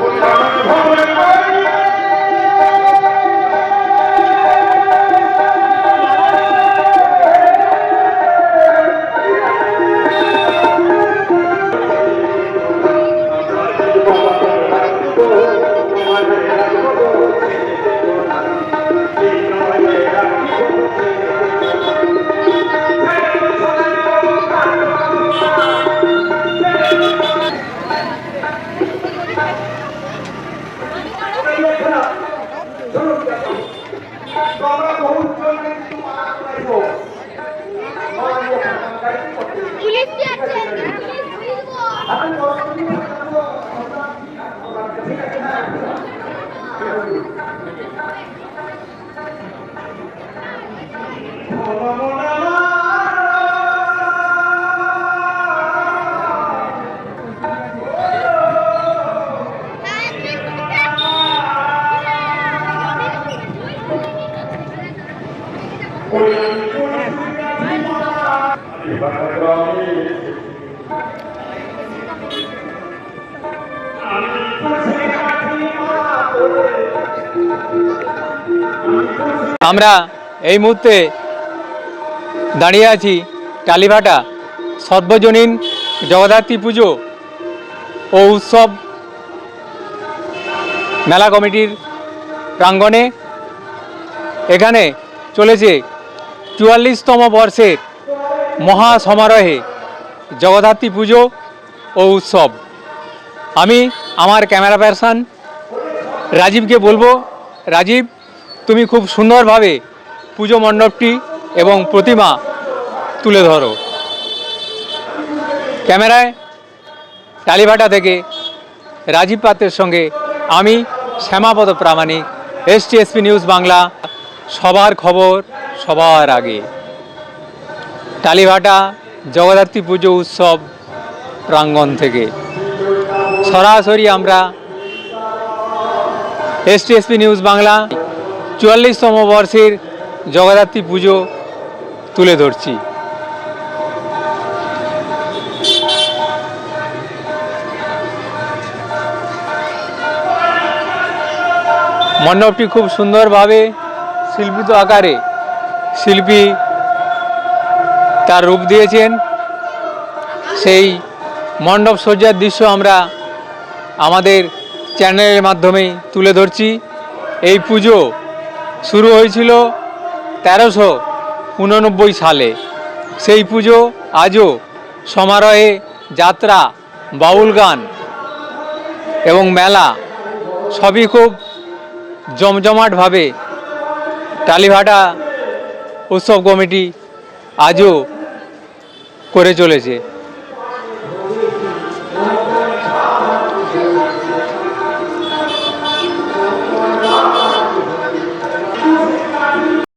কল্যাণ আমরা এই মুহূর্তে দাঁড়িয়ে আছি কালীভাটা সর্বজনীন জগদ্ধাত্রী পুজো ও উৎসব মেলা কমিটির প্রাঙ্গণে এখানে চলেছে চুয়াল্লিশতম বর্ষের মহা সমারোহে জগদ্ধাত্রী পুজো ও উৎসব। আমি, আমার ক্যামেরা পার্সন রাজীবকে বলব, রাজীব, তুমি খুব সুন্দরভাবে পুজো মণ্ডপটি এবং প্রতিমা তুলে ধরো। ক্যামেরায় টালিভাটা থেকে রাজীব পাত্রের সঙ্গে আমি শ্যামাপদ প্রামাণিক এসটিএসপি নিউজ বাংলা। সবার খবর সবার আগে। টালিভাটা জগদ্ধাত্রী পুজো উৎসব প্রাঙ্গণ থেকে। সরাসরি আমরা এসটিএসপি নিউজ বাংলা চুয়াল্লিশতম বর্ষের জগদ্ধাত্রী পুজো তুলে ধরছি। মণ্ডপটি খুব সুন্দরভাবে শিল্পিত আকারে। শিল্পী তার রূপ দিয়েছেন। সেই মণ্ডপ সজ্জার দৃশ্য আমরা আমাদের চ্যানেলের মাধ্যমে তুলে ধরছি। এই পুজো শুরু হয়েছিল তেরোশো উননব্বই সালে। সেই পুজো আজও সমারোহে যাত্রা, বাউল গান এবং মেলা সবই খুব জমজমাটভাবে টালিভাটা উৎসব কমিটি আজও করে চলেছে।